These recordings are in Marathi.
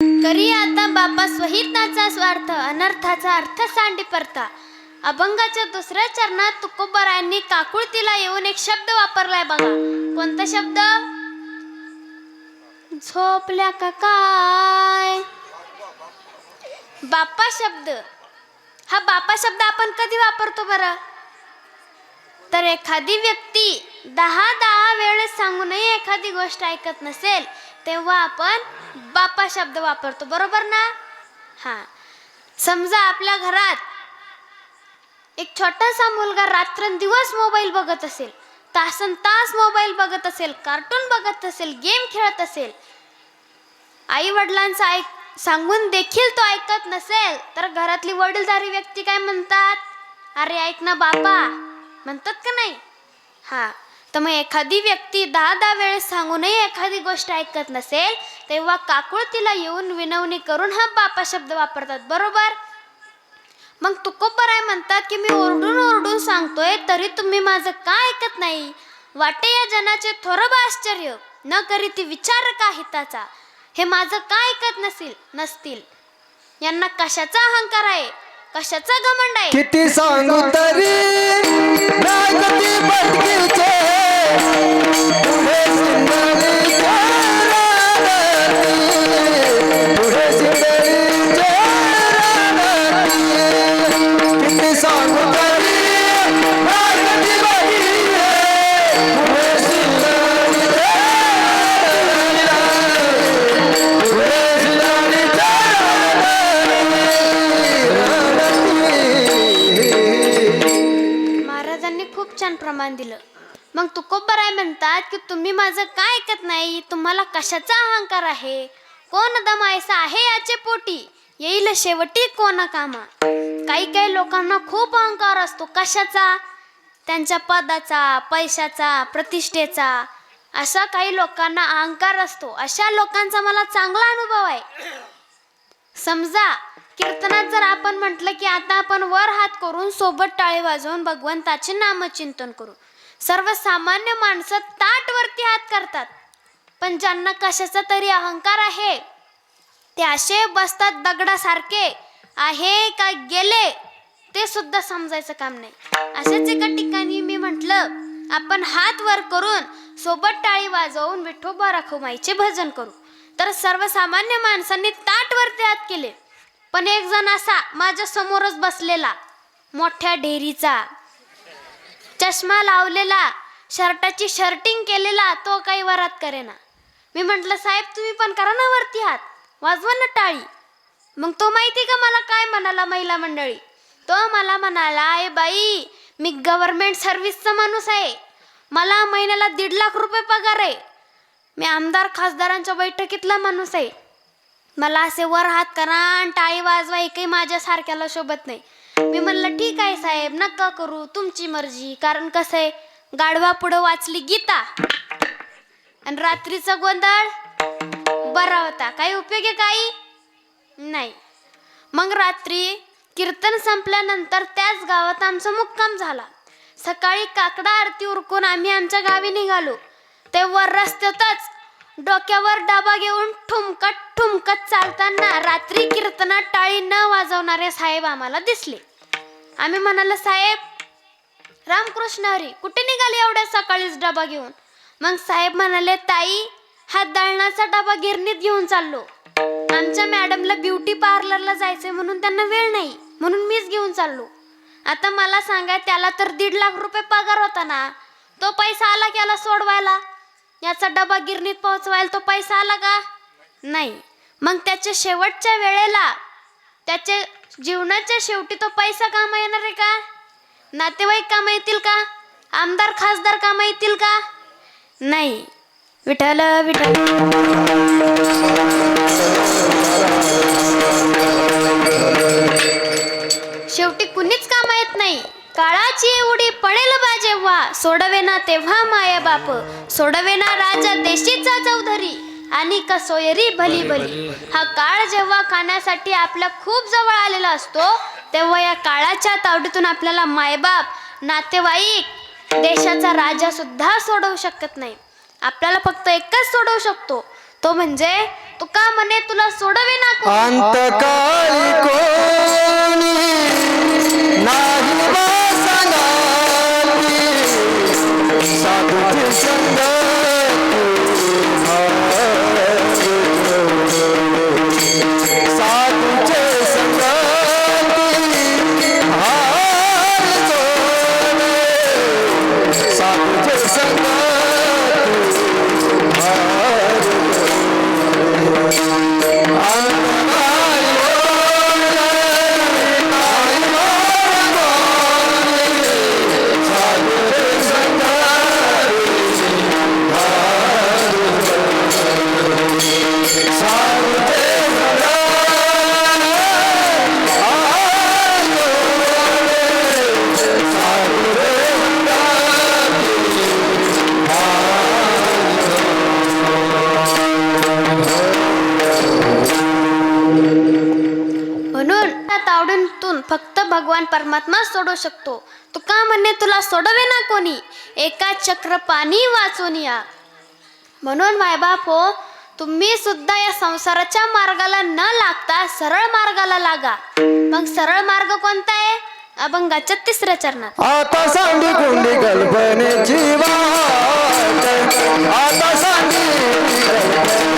करी आता बापा स्वहिताचा स्वार्थ अनर्थाचा अर्थ सांडी परता. अभंगाच्या दुसऱ्या चरणात तुकोबरायांनी काकुळतीला येऊन एक शब्द वापरलाय बघा. कोणता शब्द? झोपल्या का काय? बापा शब्द. हा बापा शब्द आपण कधी वापरतो बरं? तर एखादी व्यक्ती दहा दहा वेळेस सांगूनही एखादी गोष्ट ऐकत नसेल तेव्हा आपण बापा शब्द वापरतो बरोबर ना? हा. समजा आपल्या घरात एक छोटासा मुलगा रात्रंदिवस मोबाईल बघत असेल तासन तास मोबाईल बघत असेल कार्टून बघत असेल गेम खेळत असेल आई वडिलांचं ऐक सांगून देखील तो ऐकत नसेल तर घरातली वडीलधारी व्यक्ती काय म्हणतात? अरे ऐक ना बापा म्हणतात का नाही? हा. तर मग एखादी व्यक्ती दहा दहा वेळेस सांगूनही एखादी गोष्ट ऐकत नसेल तेव्हा काकुळ तिला येऊन विनवणी करून हा बापा शब्द वापरतात बरोबर? मग तुकोबराय म्हणतात की मी ओरडून ओरडून सांगतोय तरी तुम्ही माझं का ऐकत नाही? वाटे या जनाचे थोरब आश्चर्य न करी ती विचार का हिताचा? हे माझं का ऐकत नसेल नसतील? यांना कशाचा अहंकार आहे? कशाचा घमंड आहे? किती सांगू तरी नाही पैसा आहे याचे पोटी. येईल शेवटी कोणा कामा काही काही लोकांना खूप अहंकार असतो. कशाचा? त्यांच्या पदाचा पैशाचा प्रतिष्ठेचा. असा काही लोकांना अहंकार असतो. अशा लोकांचा मला चांगला अनुभव आहे. समजा कीर्तनात जर आपण म्हटलं की आता आपण वर हात करून सोबत टाळे वाजवून भगवंताचे नामचिंतन करू. सर्वसामान्य माणसं ताटवरती हात करतात. पण ज्यांना कशाचा तरी अहंकार आहे ते असे बसतात दगडासारखे आहे का गेले ते सुद्धा समजायचं काम नाही. अशाच एका ठिकाणी मी म्हटलं आपण हात वर करून सोबत टाळी वाजवून विठोबा रखुमाईचे भजन करू. तर सर्वसामान्य माणसांनी ताटवरती हात केले. पण एक जण असा माझ्या समोरच बसलेला मोठ्या डेरीचा. चष्मा लावलेला शर्टाची शर्टिंग केलेला तो काही वरात करेना. मी म्हटलं साहेब तुम्ही पण करा ना वरती हात. वाजवा ना टाळी. मग तो माहिती का मला काय म्हणाला महिला मंडळी? तो मला म्हणाला ए बाई मी गव्हर्नमेंट सर्व्हिसचा माणूस आहे. मला महिन्याला दीड लाख रुपये पगार आहे. मी आमदार खासदारांच्या बैठकीतला माणूस आहे. मला असे वर हात करा आणि टाळी वाजवा हे काही माझ्यासारख्याला शोभत नाही. मी म्हणलं ठीक आहे साहेब नका करू तुमची मर्जी. कारण कसं आहे गाढवा पुढं वाचली गीता आणि रात्रीचा गोंधळ बरा होता. काही उपयोग आहे काही? नाही. मग रात्री कीर्तन संपल्यानंतर त्याच गावात आमचा मुक्काम झाला. सकाळी काकडा आरती उरकून आम्ही आमच्या गावी निघालो. तेव्हा रस्त्यातच डोक्यावर डबा घेऊन ठुमकत ठुमकत चालताना रात्री कीर्तनात टाळी न वाजवणारे साहेब आम्हाला दिसले. आम्ही म्हणाल साहेब रामकृष्ण हरी कुठे निघाले एवढ्या सकाळीच डबा घेऊन? मग साहेब म्हणाले ताई हा दळणाचा डबा गिरणीत घेऊन चाललो. आमच्या मॅडमला ब्युटी पार्लरला जायचंय म्हणून त्यांना वेळ नाही म्हणून मीच घेऊन चाललो. आता मला सांगा त्याला तर दीड लाख रुपये पगार होता ना? तो पैसा आला की याला सोडवायला? याचा डबा गिरणीत पोहोचवायला तो पैसा आला का? नाही. मग त्याच्या शेवटच्या वेळेला त्याच्या जीवनाच्या शेवटी तो पैसा कामा येणार आहे का? नातेवाईक कामा येतील का? आमदार खासदार कामा येतील का? नाही. विठ्ठल विठ्ठल. शेवटी कुणीच काम येत नाही. काळाची उडी पडेल बा जेव्हा सोडवेना तेव्हा माया बाप. सोडवेना राजा देशीचा चौधरी. आणि कसोयरी भली भली. हा काळ जेव्हा खाण्यासाठी आपल्या खूप जवळ आलेला असतो तेव्हा या काळाच्या तावडीतून आपल्याला मायबाप नातेवाईक देशाचा राजा सुद्धा सोडवू शकत नाही. आपल्याला फक्त एकच सोडवू शकतो. तो म्हणजे तू का म्हणे तुला सोडवे ना कोण? त्या फक्त भगवान परमात्मा सोडू शकतो. तू का म्हणणे तुला सोडवे ना कोणी? एका चक्र पाणी वाचून या. म्हणून मायबाप हो तुम्ही सुद्धा या संसाराच्या मार्गाला न लागता सरळ मार्गाला लागा. मग सरळ मार्ग कोणता आहे? अभंगाच्या तिसऱ्या चरणात. आता सांडी कुंडी कल्पनेची वाट. आता सांडी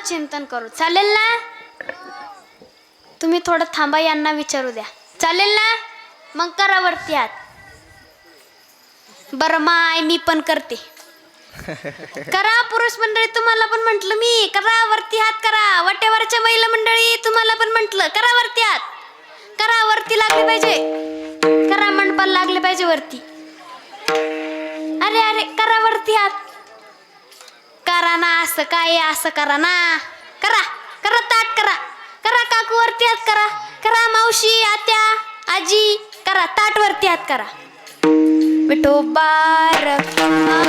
नामचिंतन करू. चालेल ना? तुम्ही थोडं थांबा यांना विचारू द्या. चालेल ना? मग करा वरती हात. बरं माय मी पण करते. करा पुरुष मंडळी तुम्हाला पण म्हंटल मी. करा वरती हात करा. वाटेवरच्या महिला मंडळी तुम्हाला पण म्हंटल. करा वरती हात. करा वरती लागले पाहिजे. करा मंडपाला लागले पाहिजे वरती. अरे अरे करा वरती हात. करा ना असं काय असं करा ना. करा करा ताट करा. करा काकू वरती हात करा. करा मावशी आत्या आजी करा ताट वरती हात करा. विठोबा रखुमाई.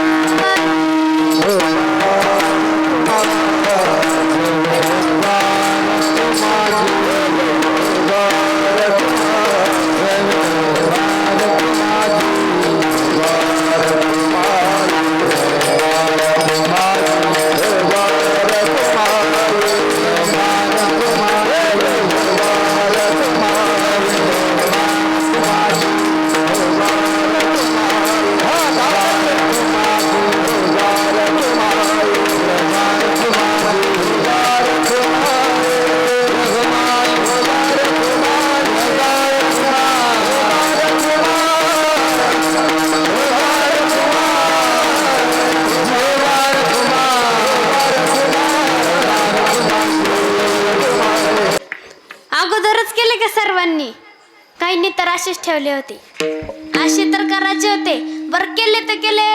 ठेवले होते. असे तर करायचे होते. बर केले तर केले.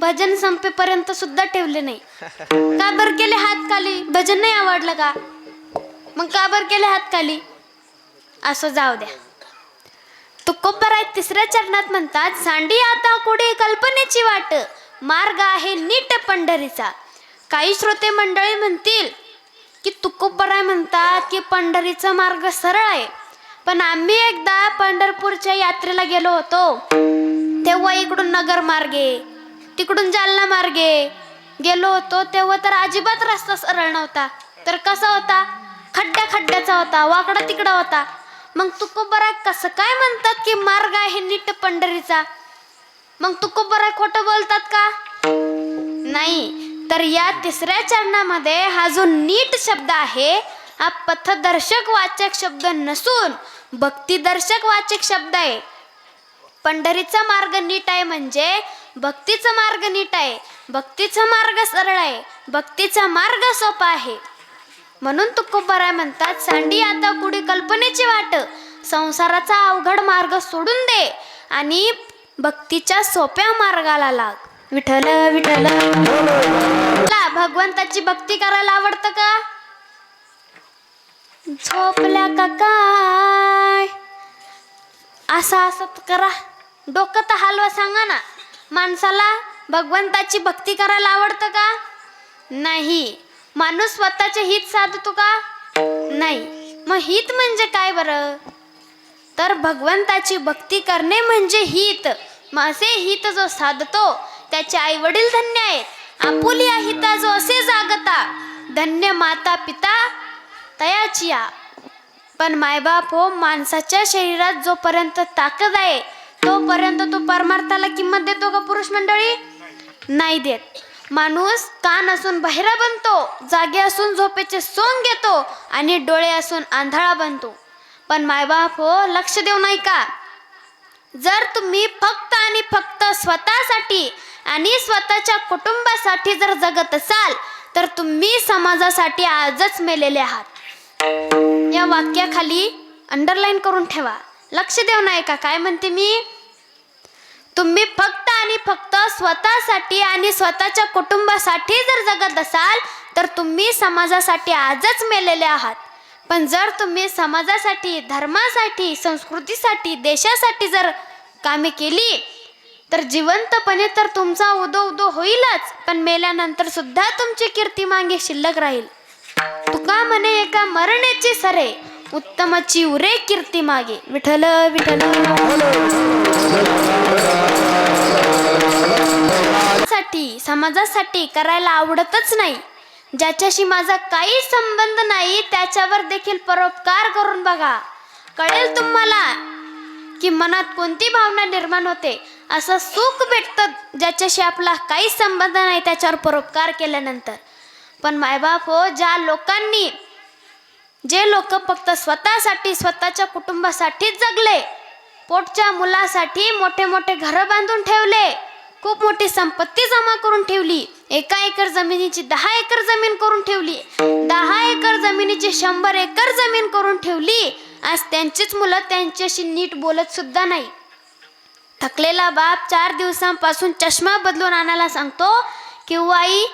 भजन संपेपर्यंत सुद्धा ठेवले नाही. का बर केले हात खाली? भजन नाही आवडलं का? मग का बर केले हात खाली? असं जाऊ द्या. तुकोबराय तिसऱ्या चरणात म्हणतात सांडी आता कुठे? कल्पनेची वाट. मार्ग आहे नीट पंढरीचा. काही श्रोते मंडळी म्हणतील की तुकोबराय म्हणतात की पंढरीचा मार्ग सरळ आहे. पण आम्ही एकदा पंढरपूरच्या यात्रेला गेलो होतो. तेव्हा इकडून नगर मार्गे तिकडून जालना मार्गे गेलो होतो. तेव्हा तर अजिबात रस्ता सरळ नव्हता. तर कसा होता? खड्ड्या खड्ड्याचा होता वाकडा तिकडा होता. मग तुकोबरा कसं काय म्हणतात की मार्ग आहे नीट पंढरीचा? मग तुकोबरा खोटं बोलतात का? नाही तर या तिसऱ्या चरणामध्ये हा जो नीट शब्द आहे हा पथदर्शक वाचक शब्द नसून भक्तिदर्शक वाचक शब्द आहे. पंढरीचा मार्ग नीट आहे म्हणजे भक्तीचा मार्ग नीट आहे. भक्तीचा मार्ग सरळ आहे. भक्तीचा मार्ग सोपा आहे. म्हणून तुकोबराय म्हणतात सांडी आता कुडी कल्पनेची वाट. संसाराचा अवघड मार्ग सोडून दे आणि भक्तीच्या सोप्या मार्गाला लाग. विठ्ठल विठ्ठल. भगवंताची भक्ती करायला आवडतं का? झोपल्या का काय? असं असत करा. डोकं तर हलवा सांगा ना. माणसाला भगवंताची भक्ती करायला आवडतं का? नाही. माणूस स्वतःचे हित साधतो का? नाही. मग हित म्हणजे काय बरं? तर भगवंताची भक्ती करणे म्हणजे हित. मग असे हित जो साधतो त्याचे आई वडील धन्य आहेत. आपुली हिता जो असे जागता. धन्य माता पिता तयाची या पण मायबाप हो माणसाच्या शरीरात जोपर्यंत ताकद आहे तोपर्यंत तो परमार्थाला किंमत देतो का पुरुष मंडळी? नाही देत. माणूस कान असून बहिरा बनतो जागे असून झोपेचे सोंग घेतो आणि डोळे असून आंधळा बनतो. पण मायबाप हो लक्ष देऊ नाही का? जर तुम्ही फक्त आणि फक्त स्वतःसाठी आणि स्वतःच्या कुटुंबासाठी जर जगत असाल तर तुम्ही समाजासाठी आजच मेलेले आहात. या वाक्याखाली अंडरलाईन करून ठेवा. लक्ष देऊ नाही का काय म्हणते मी? तुम्ही फक्त आणि फक्त स्वतःसाठी आणि स्वतःच्या कुटुंबासाठी जर जगत असाल तर तुम्ही समाजासाठी आजच मेलेले आहात. पण जर तुम्ही समाजासाठी धर्मासाठी संस्कृतीसाठी देशासाठी जर कामे केली तर जिवंतपणे तर तुमचा उदो उदो होईलच पण मेल्यानंतर सुद्धा तुमची कीर्ती मागे शिल्लक राहील. तुका म्हणे एका मरण्याची सरे. उत्तमची उरे कीर्ती मागे. विठ्ठल विठलसाठी समाजासाठी करायला आवडतच नाही. ज्याच्याशी माझा काही संबंध नाही त्याच्यावर देखील परोपकार करून बघा. कळेल तुम्हाला की मनात कोणती भावना निर्माण होते? असं सुख भेटतं ज्याच्याशी आपला काही संबंध नाही त्याच्यावर परोपकार केल्यानंतर. पण मायबाप हो ज्या लोकांनी जे लोक फक्त स्वतःसाठी स्वतःच्या कुटुंबासाठीच जगले पोटच्या मुलासाठी मोठे मोठे घरं बांधून ठेवले खूप मोठी संपत्ती जमा करून ठेवली एका एकर जमिनीची दहा एकर जमीन करून ठेवली दहा एकर जमिनीची शंभर एकर जमीन करून ठेवली आज त्यांचीच मुलं त्यांच्याशी नीट बोलत सुद्धा नाही. थकलेला बाप चार दिवसांपासून चष्मा बदलून आणायला सांगतो किंवा आई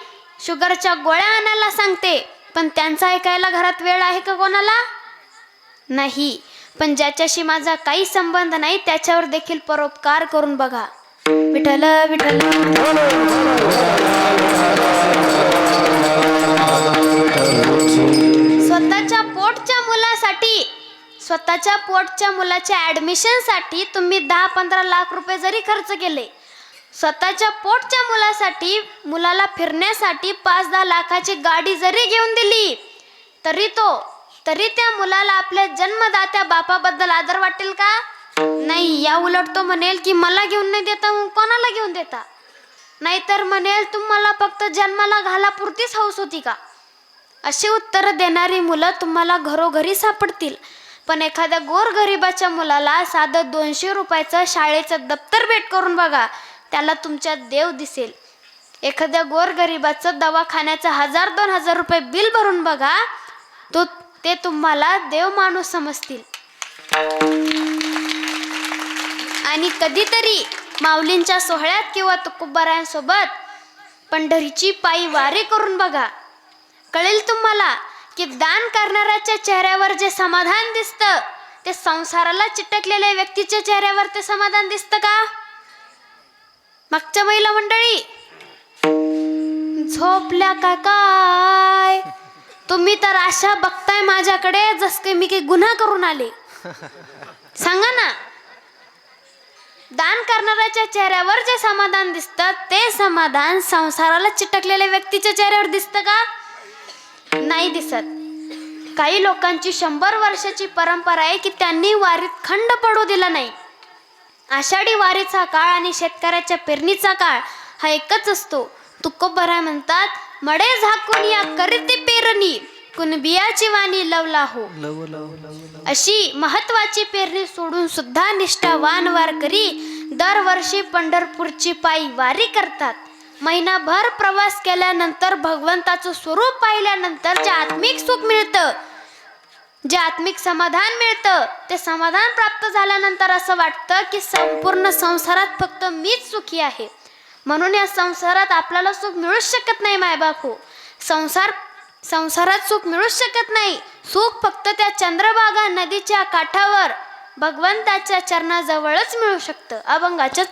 शुगरच्या गोळ्या आणायला सांगते. पण त्यांचा ऐकायला घरात वेळ आहे का कोणाला? नाही. पण ज्याच्याशी माझा काही संबंध नाही त्याच्यावर देखील परोपकार करून बघा. विठल विठल स्वतःच्या पोटच्या मुलासाठी स्वतःच्या पोटच्या मुलाच्या ॲडमिशनसाठी तुम्ही दहा पंधरा लाख रुपये जरी खर्च केले स्वतःच्या पोटच्या मुलासाठी मुलाला फिरण्यासाठी पाच दहा लाखाची गाडी जरी घेऊन दिली तरी तो तरी त्या मुलाला आपल्या जन्मदात्या बापाबद्दल आदर वाटेल का? नाही या उलट तो म्हणेल की मला घेऊन नाही देता मग कोणाला घेऊन देता? नाहीतर म्हणेल तुम्हाला फक्त जन्माला घालापुरतीच हौस होती का? अशी उत्तरं देणारी मुलं तुम्हाला घरोघरी सापडतील. पण एखाद्या गोरगरिबाच्या मुलाला साधं दोनशे रुपयाचं शाळेचं दप्तर भेट करून बघा. त्याला तुमच्या देव दिसेल. एखाद्या गोरगरिबाचं दवाखान्याचं हजार दोन हजार रुपये बिल भरून बघा तो ते तुम्हाला देव माणूस समजतील. आणि कधीतरी माऊलींच्या सोहळ्यात किंवा तुकोबारायांसोबत पंढरीची पायी वारी करून बघा. कळेल तुम्हाला की दान करणाऱ्याच्या चेहऱ्यावर जे समाधान दिसतं ते संसाराला चिटकलेल्या व्यक्तीच्या चेहऱ्यावर ते समाधान दिसतं का? मागच्या महिला मंडळी. झोपल्या का काय? तुम्ही तर अशा बघताय माझ्याकडे जस काही मी काही गुन्हा करून आले. सांगा ना. दान करणाऱ्याच्या चेहऱ्यावर जे समाधान दिसतं ते समाधान संसाराला चिटकलेल्या व्यक्तीच्या चेहऱ्यावर दिसतं का? नाही दिसत. काही लोकांची शंभर वर्षाची परंपरा आहे की त्यांनी वारीत खंड पडू दिला नाही. आषाढी वारीचा काळ आणि शेतकऱ्याच्या पेरणीचा काळ हा एकच असतो. तुकोबराय म्हणतात मडे झाकून या करीती पेरणी कुणबियाची वाणी लवला हो. अशी महत्वाची पेरणी सोडून सुद्धा निष्ठावान वारकरी दरवर्षी पंढरपूरची पायी वारी करतात. महिनाभर प्रवास केल्यानंतर भगवंताचं स्वरूप पाहिल्यानंतर जे आत्मिक सुख मिळतं. जे आत्मिक समाधान मिळतं ते समाधान प्राप्त झाल्यानंतर असं वाटतं की संपूर्ण संसारात फक्त मीच सुखी आहे. म्हणून या संसारात आपल्याला सुख मिळूच शकत नाही मायबाप हो संसार संसारात सुख मिळूच शकत नाही. सुख फक्त त्या चंद्रभागा नदीच्या काठावर भगवंताच्या चरणाजवळच मिळू शकतं. अभंगाच्या